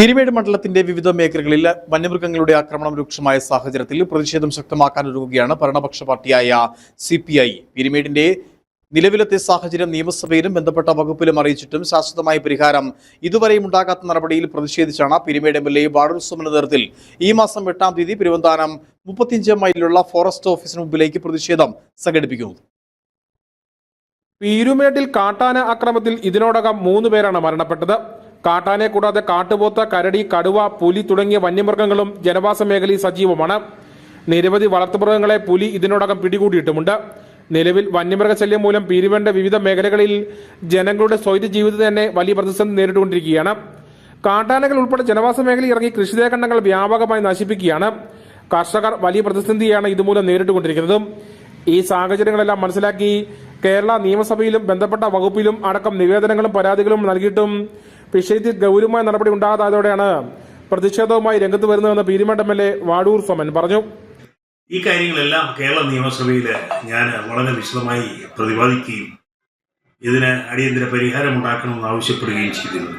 പീരുമേട് മണ്ഡലത്തിന്റെ വിവിധ മേഖലകളിൽ വന്യമൃഗങ്ങളുടെ ആക്രമണം രൂക്ഷമായ സാഹചര്യത്തിൽ പ്രതിഷേധം ശക്തമാക്കാൻ ഒരുങ്ങുകയാണ് ഭരണപക്ഷ പാർട്ടിയായ സി പി ഐ. തിരുമേടിന്റെ നിലവിലത്തെ സാഹചര്യം നിയമസഭയിലും ബന്ധപ്പെട്ട വകുപ്പിലും അറിയിച്ചിട്ടും ശാശ്വതമായ പരിഹാരം ഇതുവരെയും ഉണ്ടാകാത്ത നടപടിയിൽ പ്രതിഷേധിച്ചാണ് പിരിമേഡ് എം എൽ എ വാർഡുത്സവ നേതൃത്വത്തിൽ ഈ മാസം എട്ടാം തീയതി തിരുവനന്തപുരം മുപ്പത്തിയഞ്ച് മൈലിലുള്ള ഫോറസ്റ്റ് ഓഫീസിന് മുമ്പിലേക്ക് പ്രതിഷേധം സംഘടിപ്പിക്കുന്നത് പീരുമേട്ടിൽ കാട്ടാന അക്രമത്തിൽ ഇതിനോടകം മൂന്ന് പേരാണ് മരണപ്പെട്ടത്. കാട്ടാനെ കൂടാതെ കാട്ടുപോത്ത കരടി കടുവ പുലി തുടങ്ങിയ വന്യമൃഗങ്ങളും ജനവാസ മേഖലയിൽ സജീവമാണ്. നിരവധി വളർത്തുമൃഗങ്ങളെ പുലി ഇതിനോടകം പിടികൂടിയിട്ടുമുണ്ട്. നിലവിൽ വന്യമൃഗശല്യം മൂലം പീരുവേണ്ട വിവിധ മേഖലകളിൽ ജനങ്ങളുടെ സ്വൈര്യ ജീവിതം തന്നെ വലിയ പ്രതിസന്ധി നേരിട്ടുകൊണ്ടിരിക്കുകയാണ്. കാട്ടാനകൾ ഉൾപ്പെടെ ജനവാസ മേഖലയിൽ ഇറങ്ങി കൃഷിദേഖണ്ഡങ്ങൾ വ്യാപകമായി നശിപ്പിക്കുകയാണ്. കർഷകർ വലിയ പ്രതിസന്ധിയാണ് ഇതുമൂലം നേരിട്ടുകൊണ്ടിരിക്കുന്നത്. ഈ സാഹചര്യങ്ങളെല്ലാം മനസ്സിലാക്കി കേരള നിയമസഭയിലും ബന്ധപ്പെട്ട വകുപ്പിലും അടക്കം നിവേദനങ്ങളും പരാതികളും നൽകിയിട്ടും വിഷയത്തിൽ ഗൗരവമായ നടപടി ഉണ്ടാകാതായതോടെയാണ് പ്രതിഷേധവുമായി രംഗത്ത് വരുന്നതെന്ന് Peermade M L A Vazhoor Soman പറഞ്ഞു. ഈ കാര്യങ്ങളെല്ലാം കേരള നിയമസഭയിൽ ഞാൻ വളരെ വിശദമായി പ്രതിപാദിക്കുകയും ഇതിന് അടിയന്തര പരിഹാരം ഉണ്ടാക്കണമെന്ന് ആവശ്യപ്പെടുകയും ചെയ്തിരുന്നു.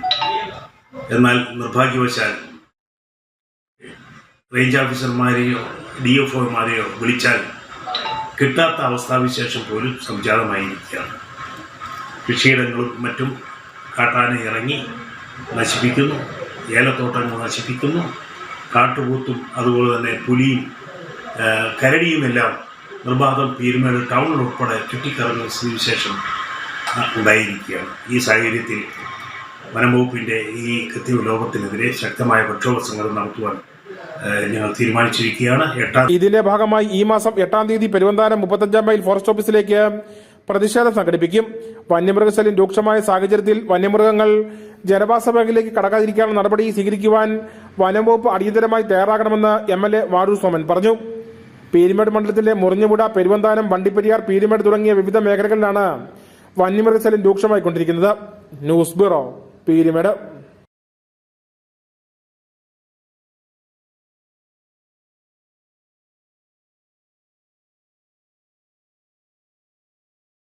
എന്നാൽ നിർഭാഗ്യവശാൽ റേഞ്ച് ഓഫീസർമാരെയോ ഡി എഫ് ഒമാരെയോ വിളിച്ചാൽ കിട്ടാത്ത അവസ്ഥാവിശേഷം പോലും സംജാതമായിരിക്കുകയാണ്. കൃഷിയിടങ്ങളും മറ്റും കാട്ടാന ഇറങ്ങി നശിപ്പിക്കുന്നു ഏലത്തോട്ടങ്ങൾ നശിപ്പിക്കുന്നു കാട്ടുപൂത്തും അതുപോലെ തന്നെ പുലിയും കരടിയുമെല്ലാം നിർബാധം പീരുമേട് ടൗണിൽ ഉൾപ്പെടെ ചുറ്റിക്കറങ്ങുന്ന സ്ഥിതിവിശേഷം ഉണ്ടായിരിക്കുകയാണ്. ഈ സാഹചര്യത്തിൽ വനംവകുപ്പിന്റെ ഈ കൃത്യലോകത്തിനെതിരെ ശക്തമായ പ്രക്ഷോഭ സംഘടന നടത്തുവാൻ ഞങ്ങൾ തീരുമാനിച്ചിരിക്കുകയാണ്. ഇതിന്റെ ഭാഗമായി ഈ മാസം എട്ടാം തീയതി പെരുവന്താനം മുപ്പത്തഞ്ചാം മൈൽ ഫോറസ്റ്റ് ഓഫീസിലേക്ക് പ്രതിഷേധം സംഘടിപ്പിക്കും. വന്യമൃഗശല്യം രൂക്ഷമായ സാഹചര്യത്തിൽ വന്യമൃഗങ്ങൾ ജനവാസ മേഖലയിലേക്ക് കടക്കാതിരിക്കാനുള്ള നടപടി സ്വീകരിക്കുവാൻ വനംവകുപ്പ് അടിയന്തരമായി തയ്യാറാകണമെന്ന് M L A Vazhoor Soman പറഞ്ഞു. പീരുമേട് മണ്ഡലത്തിലെ മുറിഞ്ഞുപുട പെരുവന്താനം വണ്ടിപ്പെരിയാർ പീരുമേട് തുടങ്ങിയ വിവിധ മേഖലകളിലാണ് വന്യമൃഗശല്യം രൂക്ഷമായിക്കൊണ്ടിരിക്കുന്നത്. News bureau Peermade.